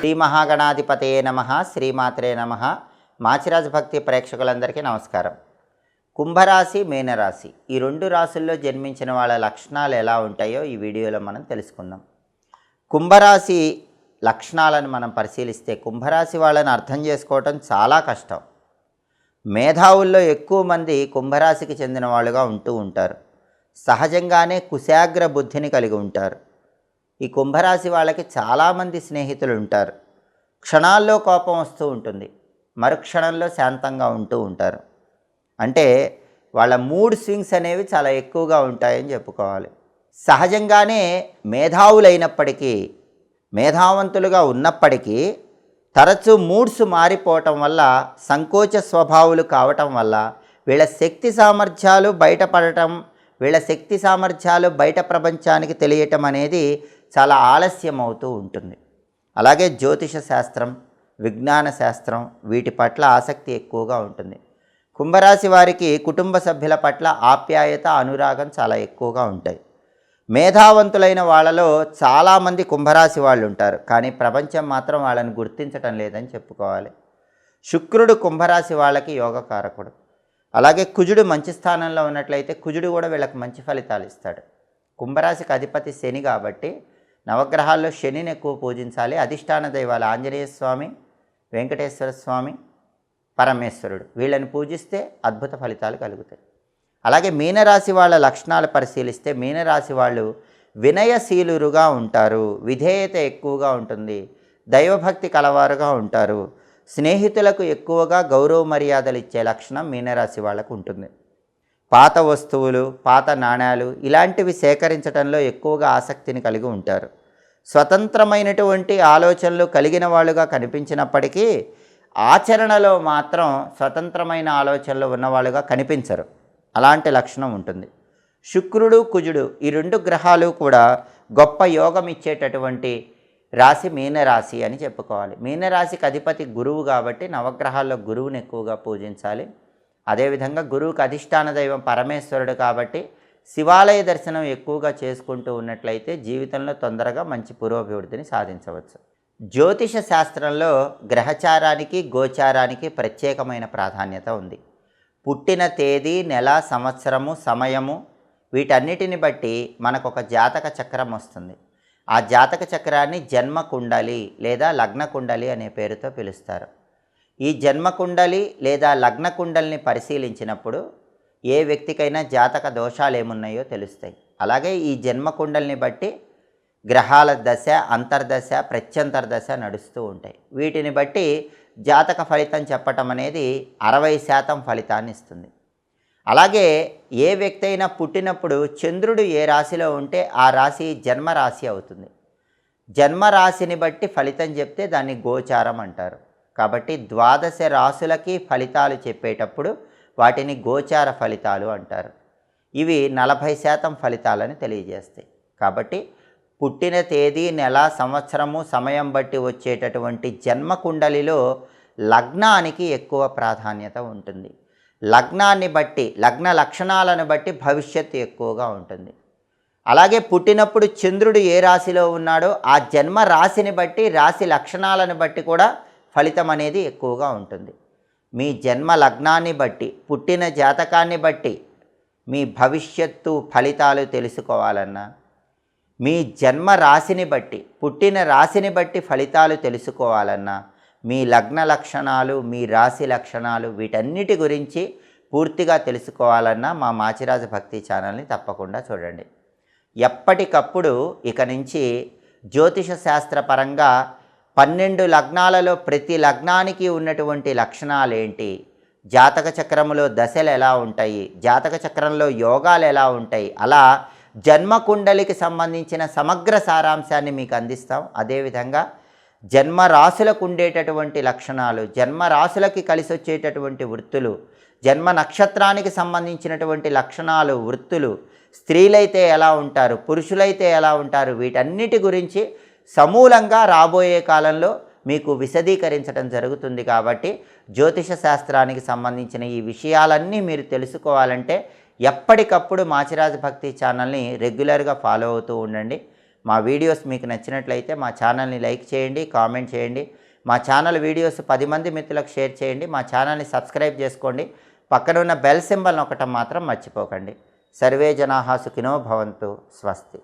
శ్రీ మహాగణాధిపతయే నమ శ్రీమాత్రే నమ. మాచిరాజు భక్తి ప్రేక్షకులందరికీ నమస్కారం. కుంభరాశి మీనరాశి. ఈ రెండు రాశుల్లో జన్మించిన వాళ్ళ లక్షణాలు ఎలా ఉంటాయో ఈ వీడియోలో మనం తెలుసుకుందాం. కుంభరాశి లక్షణాలను మనం పరిశీలిస్తే కుంభరాశి వాళ్ళని అర్థం చేసుకోవటం చాలా కష్టం. మేధావుల్లో ఎక్కువ మంది కుంభరాశికి చెందిన వాళ్ళుగా ఉంటూ ఉంటారు. సహజంగానే కుశాగ్ర బుద్ధిని కలిగి ఉంటారు. ఈ కుంభరాశి వాళ్ళకి చాలామంది స్నేహితులు ఉంటారు. క్షణాల్లో కోపం వస్తూ ఉంటుంది. మరుక్షణంలో శాంతంగా ఉంటూ ఉంటారు. అంటే వాళ్ళ మూడ్ స్వింగ్స్ అనేవి చాలా ఎక్కువగా ఉంటాయని చెప్పుకోవాలి. సహజంగానే మేధావులైనప్పటికీ మేధావంతులుగా ఉన్నప్పటికీ తరచూ మూడ్స్ మారిపోవటం వల్ల సంకోచ స్వభావులు కావటం వల్ల వీళ్ళ శక్తి సామర్థ్యాలు బయటపడటం వీళ్ళ శక్తి సామర్థ్యాలు బయట ప్రపంచానికి తెలియటం అనేది చాలా ఆలస్యం అవుతూ ఉంటుంది. అలాగే జ్యోతిష శాస్త్రం విజ్ఞాన శాస్త్రం వీటి పట్ల ఆసక్తి ఎక్కువగా ఉంటుంది. కుంభరాశి వారికి కుటుంబ సభ్యుల పట్ల ఆప్యాయత అనురాగం చాలా ఎక్కువగా ఉంటాయి. మేధావంతులైన వాళ్ళలో చాలామంది కుంభరాశి వాళ్ళు ఉంటారు. కానీ ప్రపంచం మాత్రం వాళ్ళని గుర్తించటం లేదని చెప్పుకోవాలి. శుక్రుడు కుంభరాశి వాళ్ళకి యోగకారకుడు. అలాగే కుజుడు మంచి స్థానంలో ఉన్నట్లయితే కుజుడు కూడా వీళ్ళకి మంచి ఫలితాలు ఇస్తాడు. కుంభరాశికి అధిపతి శని కాబట్టి నవగ్రహాల్లో శనిని ఎక్కువ పూజించాలి. అధిష్టాన దైవాలు ఆంజనేయ స్వామి వెంకటేశ్వర స్వామి పరమేశ్వరుడు. వీళ్ళని పూజిస్తే అద్భుత ఫలితాలు కలుగుతాయి. అలాగే మీనరాశి వాళ్ళ లక్షణాలు పరిశీలిస్తే మీనరాశి వాళ్ళు వినయశీలురుగా ఉంటారు. విధేయత ఎక్కువగా ఉంటుంది. దైవభక్తి కలవారుగా ఉంటారు. స్నేహితులకు ఎక్కువగా గౌరవ మర్యాదలు ఇచ్చే లక్షణం మీనరాశి వాళ్ళకు ఉంటుంది. పాత వస్తువులు పాత నాణ్యాలు ఇలాంటివి సేకరించడంలో ఎక్కువగా ఆసక్తిని కలిగి ఉంటారు. స్వతంత్రమైనటువంటి ఆలోచనలు కలిగిన వాళ్ళుగా కనిపించినప్పటికీ ఆచరణలో మాత్రం స్వతంత్రమైన ఆలోచనలు ఉన్నవాళ్ళుగా కనిపించరు. అలాంటి లక్షణం ఉంటుంది. శుక్రుడు కుజుడు ఈ రెండు గ్రహాలు కూడా గొప్ప యోగం ఇచ్చేటటువంటి రాశి మీనరాశి అని చెప్పుకోవాలి. మీనరాశికి అధిపతి గురువు కాబట్టి నవగ్రహాల్లో గురువుని ఎక్కువగా పూజించాలి. అదేవిధంగా గురువుకి అధిష్టాన దైవం పరమేశ్వరుడు కాబట్టి శివాలయ దర్శనం ఎక్కువగా చేసుకుంటూ ఉన్నట్లయితే జీవితంలో తొందరగా మంచి పురోభివృద్ధిని సాధించవచ్చు. జ్యోతిష శాస్త్రంలో గ్రహచారానికి గోచారానికి ప్రత్యేకమైన ప్రాధాన్యత ఉంది. పుట్టిన తేదీ నెల సంవత్సరము సమయము వీటన్నిటిని బట్టి మనకు ఒక జాతక చక్రం వస్తుంది. ఆ జాతక చక్రాన్ని జన్మ కుండలి లేదా లగ్న కుండలి అనే పేరుతో పిలుస్తారు. ఈ జన్మ కుండలి లేదా లగ్న కుండలిని పరిశీలించినప్పుడు ఏ వ్యక్తికైనా జాతక దోషాలు ఏమున్నాయో తెలుస్తాయి. అలాగే ఈ జన్మకుండలిని బట్టి గ్రహాల దశ అంతర్దశ ప్రత్యంతర్దశ నడుస్తూ ఉంటాయి. వీటిని బట్టి జాతక ఫలితం చెప్పటం అనేది అరవై శాతం ఫలితాన్ని ఇస్తుంది. అలాగే ఏ వ్యక్తి అయినా పుట్టినప్పుడు చంద్రుడు ఏ రాశిలో ఉంటే ఆ రాశి జన్మరాశి అవుతుంది. జన్మరాశిని బట్టి ఫలితం చెప్తే దాన్ని గోచారం అంటారు. కాబట్టి ద్వాదశ రాశులకి ఫలితాలు చెప్పేటప్పుడు వాటిని గోచార ఫలితాలు అంటారు. ఇవి నలభై శాతం ఫలితాలని తెలియజేస్తాయి. కాబట్టి పుట్టిన తేదీ నెల సంవత్సరము సమయం బట్టి వచ్చేటటువంటి జన్మ కుండలిలో లగ్నానికి ఎక్కువ ప్రాధాన్యత ఉంటుంది. లగ్నాన్ని బట్టి లగ్న లక్షణాలను బట్టి భవిష్యత్తు ఎక్కువగా ఉంటుంది. అలాగే పుట్టినప్పుడు చంద్రుడు ఏ రాశిలో ఉన్నాడో ఆ జన్మ రాశిని బట్టి రాశి లక్షణాలను బట్టి కూడా ఫలితం అనేది ఎక్కువగా ఉంటుంది. మీ జన్మ లగ్నాన్ని బట్టి పుట్టిన జాతకాన్ని బట్టి మీ భవిష్యత్తు ఫలితాలు తెలుసుకోవాలన్నా మీ జన్మ రాశిని బట్టి పుట్టిన రాశిని బట్టి ఫలితాలు తెలుసుకోవాలన్నా మీ లగ్న లక్షణాలు మీ రాశి లక్షణాలు వీటన్నిటి గురించి పూర్తిగా తెలుసుకోవాలన్నా మా మాచిరాజు భక్తి ఛానల్ని తప్పకుండా చూడండి. ఎప్పటికప్పుడు ఇక నుంచి జ్యోతిష శాస్త్రపరంగా పన్నెండు లగ్నాలలో ప్రతి లగ్నానికి ఉన్నటువంటి లక్షణాలు ఏంటి జాతక చక్రములో దశలు ఎలా ఉంటాయి? జాతక చక్రంలో యోగాలు ఎలా ఉంటాయి? అలా జన్మ కుండలికి సంబంధించిన సమగ్ర సారాంశాన్ని మీకు అందిస్తాం. అదేవిధంగా జన్మ రాశులకు ఉండేటటువంటి లక్షణాలు జన్మ రాశులకి కలిసి వచ్చేటటువంటి వృత్తులు జన్మ నక్షత్రానికి సంబంధించినటువంటి లక్షణాలు వృత్తులు స్త్రీలైతే ఎలా ఉంటారు? పురుషులైతే ఎలా ఉంటారు? వీటన్నిటి గురించి సమూలంగా రాబోయే కాలంలో మీకు విశదీకరించడం జరుగుతుంది కాబట్టి జ్యోతిష శాస్త్రానికి సంబంధించిన ఈ విషయాలన్నీ మీరు తెలుసుకోవాలంటే ఎప్పటికప్పుడు మాచిరాజు భక్తి ఛానల్ని రెగ్యులర్గా ఫాలో అవుతూ ఉండండి. మా వీడియోస్ మీకు నచ్చినట్లయితే మా ఛానల్ని లైక్ చేయండి కామెంట్ చేయండి. మా ఛానల్ వీడియోస్ పది మంది మిత్రులకు షేర్ చేయండి. మా ఛానల్ని సబ్స్క్రైబ్ చేసుకోండి. పక్కన ఉన్న బెల్ సింబల్ ఒకటం మాత్రం మర్చిపోకండి. సర్వే జనాహా సుఖినో భవంతు. స్వస్తి.